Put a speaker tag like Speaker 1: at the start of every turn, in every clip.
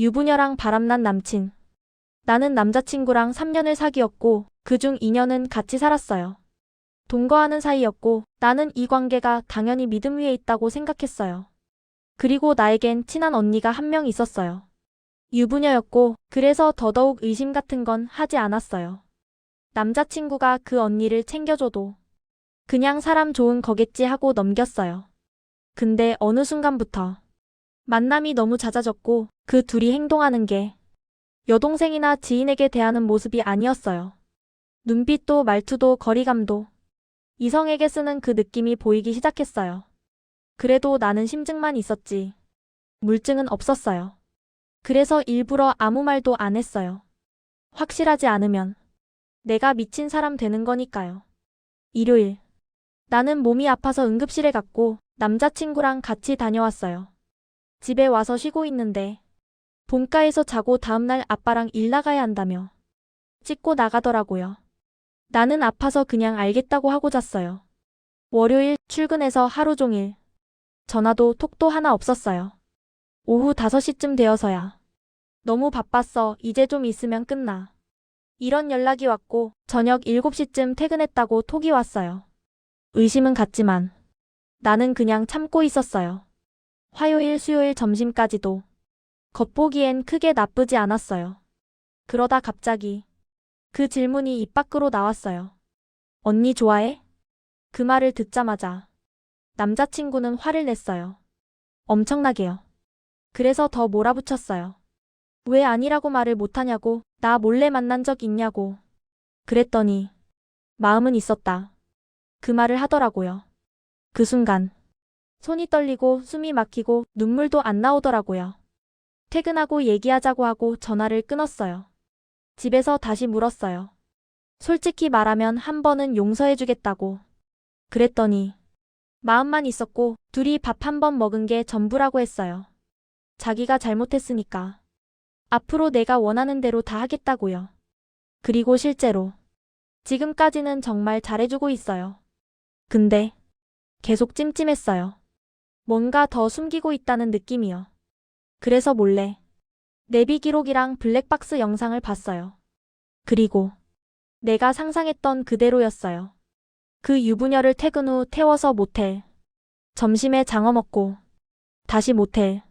Speaker 1: 유부녀랑 바람난 남친. 나는 남자친구랑 3년을 사귀었고 그중 2년은 같이 살았어요. 동거하는 사이였고 나는 이 관계가 당연히 믿음 위에 있다고 생각했어요. 그리고 나에겐 친한 언니가 한 명 있었어요. 유부녀였고 그래서 더더욱 의심 같은 건 하지 않았어요. 남자친구가 그 언니를 챙겨줘도 그냥 사람 좋은 거겠지 하고 넘겼어요. 근데 어느 순간부터 만남이 너무 잦아졌고 그 둘이 행동하는 게 여동생이나 지인에게 대하는 모습이 아니었어요. 눈빛도 말투도 거리감도 이성에게 쓰는 그 느낌이 보이기 시작했어요. 그래도 나는 심증만 있었지. 물증은 없었어요. 그래서 일부러 아무 말도 안 했어요. 확실하지 않으면 내가 미친 사람 되는 거니까요. 일요일. 나는 몸이 아파서 응급실에 갔고 남자친구랑 같이 다녀왔어요. 집에 와서 쉬고 있는데 본가에서 자고 다음날 아빠랑 일 나가야 한다며 찍고 나가더라고요. 나는 아파서 그냥 알겠다고 하고 잤어요. 월요일 출근해서 하루 종일 전화도 톡도 하나 없었어요. 오후 5시쯤 되어서야 너무 바빴어. 이제 좀 있으면 끝나. 이런 연락이 왔고 저녁 7시쯤 퇴근했다고 톡이 왔어요. 의심은 갔지만 나는 그냥 참고 있었어요. 화요일, 수요일 점심까지도 겉보기엔 크게 나쁘지 않았어요. 그러다 갑자기 그 질문이 입 밖으로 나왔어요. 언니 좋아해? 그 말을 듣자마자 남자친구는 화를 냈어요. 엄청나게요. 그래서 더 몰아붙였어요. 왜 아니라고 말을 못하냐고, 나 몰래 만난 적 있냐고. 그랬더니 마음은 있었다. 그 말을 하더라고요. 그 순간 손이 떨리고 숨이 막히고 눈물도 안 나오더라고요. 퇴근하고 얘기하자고 하고 전화를 끊었어요. 집에서 다시 물었어요. 솔직히 말하면 한 번은 용서해주겠다고. 그랬더니 마음만 있었고 둘이 밥 한 번 먹은 게 전부라고 했어요. 자기가 잘못했으니까. 앞으로 내가 원하는 대로 다 하겠다고요. 그리고 실제로 지금까지는 정말 잘해주고 있어요. 근데 계속 찜찜했어요. 뭔가 더 숨기고 있다는 느낌이요. 그래서 몰래 내비 기록이랑 블랙박스 영상을 봤어요. 그리고 내가 상상했던 그대로였어요. 그 유부녀를 퇴근 후 태워서 모텔, 점심에 장어 먹고 다시 모텔.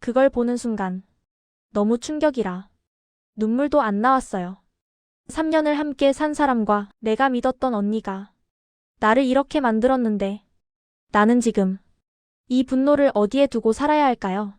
Speaker 1: 그걸 보는 순간 너무 충격이라 눈물도 안 나왔어요. 3년을 함께 산 사람과 내가 믿었던 언니가 나를 이렇게 만들었는데 나는 지금 이 분노를 어디에 두고 살아야 할까요?